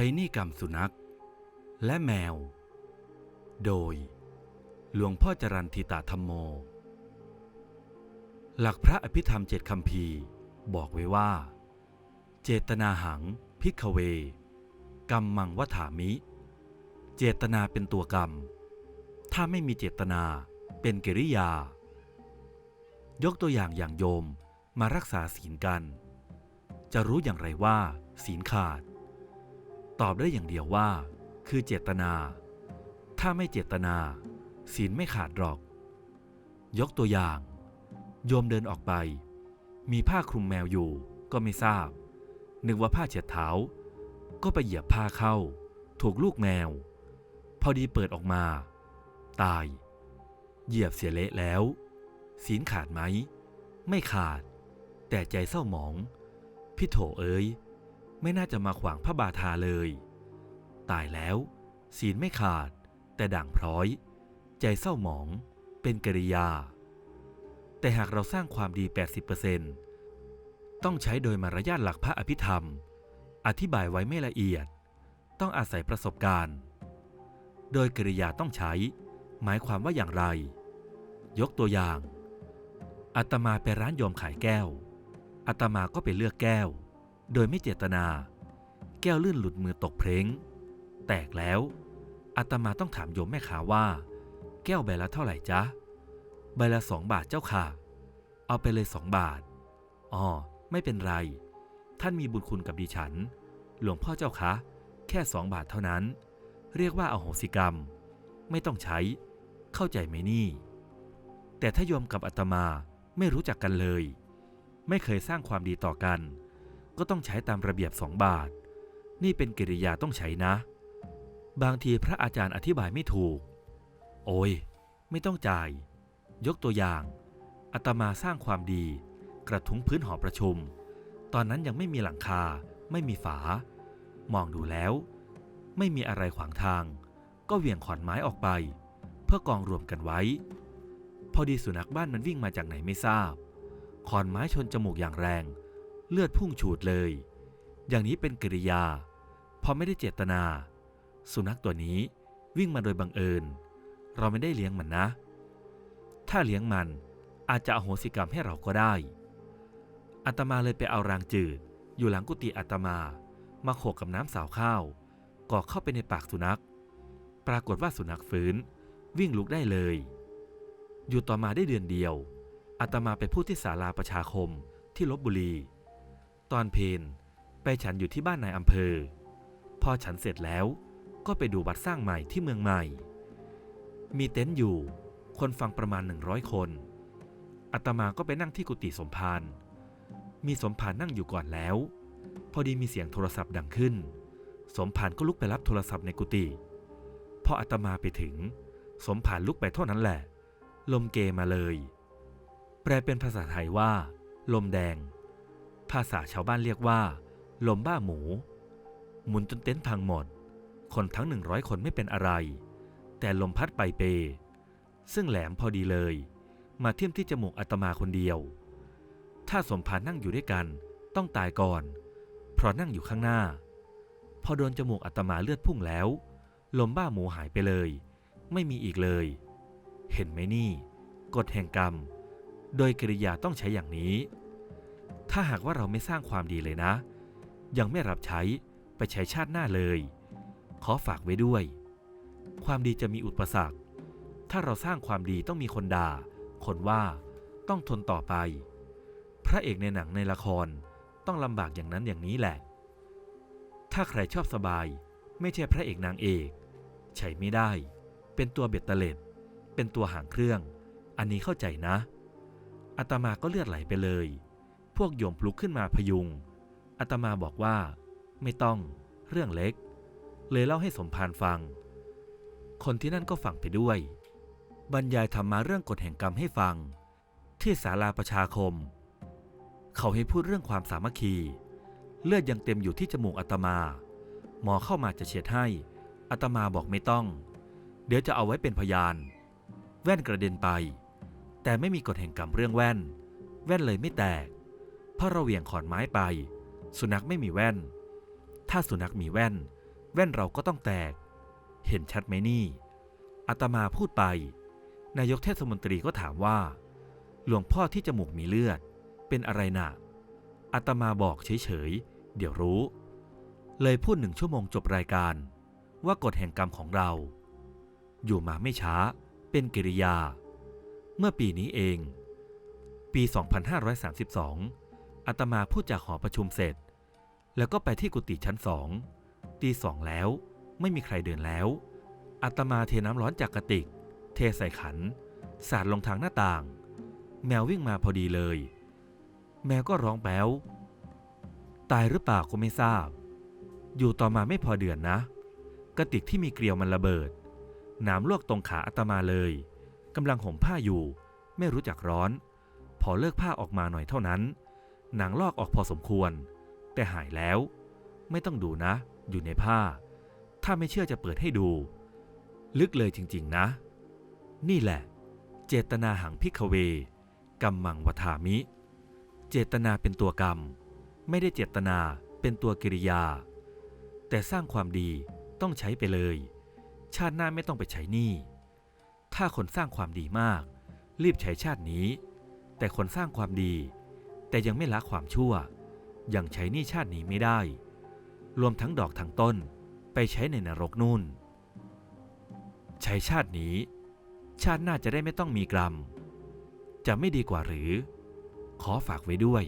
ช้หนี้กรรมสุนัข และแมว โดย หลวงพ่อจรันทิตาธรรมโม หลักพระอภิธรรมเจ็ดคำพีบอกไว้ว่า เจตนาหังพิกเว กรรมมังวถามิ เจตนาเป็นตัวกรรม ถ้าไม่มีเจตนาเป็นกิริยา ยกตัวอย่างอย่างโยมมารักษาศีลกัน จะรู้อย่างไรว่า ศีลขาด ตอบได้อย่างเดียวว่า คือเจตนา ถ้าไม่เจตนา ศีลไม่ขาดหรอก ยกตัวอย่าง โยมเดินออกไป มีผ้าคลุมแมวอยู่ก็ไม่ทราบ นึกว่าผ้าเช็ดเท้า ก็ไปเหยียบผ้าเข้า ถูกลูกแมว พอดีเปิดออกมา ตาย เหยียบเสียเละแล้ว ศีลขาดไหม ไม่ขาด แต่ใจเศร้าหมอง พี่โถเอ้ย ไม่น่าจะมาขวางพระบาทาเลย ตายแล้ว ศีลไม่ขาด แต่ด่างพร้อย ใจเศร้าหมอง เป็นกริยา แต่หากเราสร้างความดี 80%ต้องใช้โดยมารยาทหลักพระอภิธรรม อธิบายไว้ไม่ละเอียด ต้องอาศัยประสบการณ์ โดยกริยาต้องใช้ หมายความว่าอย่างไร ยกตัวอย่างอาตมาไปร้านโยมขายแก้วอาตมาก็ไปเลือกแก้ว โดยไม่เจตนา แก้วลื่นหลุดมือตกเพลงแตกแล้วอาตมาต้องถามโยมแม่ค้าว่า แก้วใบละเท่าไหร่จ๊ะใบละสองบาทเจ้าค่ะ เอาไปเลยสองบาทอ๋อไม่เป็นไร ท่านมีบุญคุณกับดิฉัน หลวงพ่อเจ้าคะแค่สองบาทเท่านั้น เรียกว่าอาโหสิกรรม ไม่ต้องใช้ เข้าใจไหมนี่ แต่ถ้าโยมกับอาตมาไม่รู้จักกันเลย ไม่เคยสร้างความดีต่อกัน ก็ต้องใช้ตามระเบียบสองบาท นี่เป็นกิริยาต้องใช้นะ บางทีพระอาจารย์อธิบายไม่ถูก โอ้ย ไม่ต้องจ่าย ยกตัวอย่างอาตมาสร้างความดี กระทุ้งพื้นหอประชุม ตอนนั้นยังไม่มีหลังคา ไม่มีฝา มองดูแล้ว ไม่มีอะไรขวางทาง ก็เหวี่ยงขอนไม้ออกไป เพื่อกองรวมกันไว้ พอดีสุนัขบ้านมันวิ่งมาจากไหนไม่ทราบขอนไม้ชนจมูกอย่างแรง เลือดพุ่งฉูดเลย อย่างนี้เป็นกิริยา พอไม่ได้เจตนา สุนัขตัวนี้วิ่งมาโดยบังเอิญ เราไม่ได้เลี้ยงมันนะ ถ้าเลี้ยงมันอาจจะอโหสิกรรมให้เราก็ได้อาตมาเลยไปเอารางจืด อยู่หลังกุฏิอาตมา มาโขกกับน้ำสาวข้าวก่อเข้าไปในปากสุนัข ปรากฏว่าสุนัขฟื้น วิ่งลุกได้เลย อยู่ต่อมาได้เดือนเดียวอาตมาไปพูดที่ศาลาประชาคมที่ลบบุรี ตอนเพนไปฉันอยู่ที่บ้านนายอำเภอ พอฉันเสร็จแล้วก็ไปดูวัดสร้างใหม่ที่เมืองใหม่ มีเต็นท์อยู่ คนฟังประมาณ 100 คนอาตมาก็ไปนั่งที่กุฏิสมภารมีสมภารนั่งอยู่ก่อนแล้ว พอดีมีเสียงโทรศัพท์ดังขึ้น สมภารก็ลุกไปรับโทรศัพท์ในกุฏิพออาตมาไปถึง สมภารลุกไปเท่านั้นแหละ ลมเกมาเลย แปลเป็นภาษาไทยว่า ลมแดง ภาษาชาวบ้านเรียกว่า ลมบ้าหมู หมุนจนเต็นท์พังหมด คนทั้งหนึ่งร้อยคนไม่เป็นอะไร แต่ลมพัดไปเป ซึ่งแหลมพอดีเลย มาเทียมที่จมูกอาตมาคนเดียว ถ้าสมภารนั่งอยู่ด้วยกันต้องตายก่อน เพราะนั่งอยู่ข้างหน้า พอโดนจมูกอาตมาเลือดพุ่งแล้ว ลมบ้าหมูหายไปเลย ไม่มีอีกเลย เห็นไหมนี่ กฎแห่งกรรม โดยกริยาต้องใช้อย่างนี้ ถ้าหากว่าเราไม่สร้างความดีเลยนะ ยังไม่รับใช้ไปใช้ชาติหน้าเลย ขอฝากไว้ด้วย ความดีจะมีอุปสรรค ถ้าเราสร้างความดีต้องมีคนด่า คนว่าต้องทนต่อไป พระเอกในหนังในละครต้องลำบากอย่างนั้นอย่างนี้แหละ ถ้าใครชอบสบาย ไม่ใช่พระเอกนางเอกใช้ไม่ได้ เป็นตัวเบ็ดเตล็ด เป็นตัวหางเครื่อง อันนี้เข้าใจนะอาตมาก็เลือดไหลไปเลย พวกโยมปลุกขึ้นมาพยุงอาตมาบอกว่า ไม่ต้องเรื่องเล็ก เลยเล่าให้สมภารฟัง คนที่นั่นก็ฟังไปด้วย บรรยายธรรมาเรื่องกฎแห่งกรรมให้ฟัง ที่ศาลาประชาคม เขาให้พูดเรื่องความสามัคคี เลือดยังเต็มอยู่ที่จมูกอาตมา หมอเข้ามาจะเช็ดให้อาตมาบอกไม่ต้อง เดี๋ยวจะเอาไว้เป็นพยาน แว่นกระเด็นไป แต่ไม่มีกฎแห่งกรรมเรื่องแว่น แว่นเลยไม่แตก เพราะเราเหวี่ยงขอนไม้ไป สุนัขไม่มีแว่น ถ้าสุนัขมีแว่น แว่นเราก็ต้องแตก เห็นชัดไหมนี่อาตมาพูดไป นายกเทศมนตรีก็ถามว่า หลวงพ่อที่จมูกมีเลือด เป็นอะไรน่ะอาตมาบอกเฉยๆ เดี๋ยวรู้ เลยพูดหนึ่งชั่วโมงจบรายการ ว่ากฎแห่งกรรมของเรา อยู่มาไม่ช้า เป็นกิริยา เมื่อปีนี้เอง ปี 2532 อาตมาพูดจากหอประชุมเสร็จ แล้วก็ไปที่กุฏิชั้นสอง ตีสองแล้ว ไม่มีใครเดินแล้ว อาตมาเทน้ำร้อนจากกระติก เทใส่ขัน สาดลงทางหน้าต่าง แมววิ่งมาพอดีเลย แมวก็ร้องแป๊ว ตายหรือเปล่าก็ไม่ทราบ อยู่ต่อมาไม่พอเดือนนะ กระติกที่มีเกลียวมันระเบิดนามลวกตรงขาอาตมาเลย กำลังห่มผ้าอยู่ ไม่รู้จักร้อน พอเลิกผ้าออกมาหน่อยเท่านั้น หนังลอกออกพอสมควร แต่หายแล้ว ไม่ต้องดูนะ อยู่ในผ้า ถ้าไม่เชื่อจะเปิดให้ดู ลึกเลยจริง ๆ นะ นี่แหละ เจตนาหังพิกเวกัมมังวทามิ เจตนาเป็นตัวกรรม ไม่ได้เจตนาเป็นตัวกิริยา แต่สร้างความดีต้องใช้ไปเลย ชาติหน้าไม่ต้องไปใช้นี้ถ้าคนสร้างความดีมาก รีบใช้ชาตินี้ แต่คนสร้างความดี แต่ยังไม่ละความชั่ว ยังใช้หนี้ชาตินี้ไม่ได้ รวมทั้งดอกทั้งต้นไปใช้ในนรกนู่น ใช้ชาตินี้ ชาติหน้าจะได้ไม่ต้องมีกรรม จะไม่ดีกว่าหรือ ขอฝากไว้ด้วย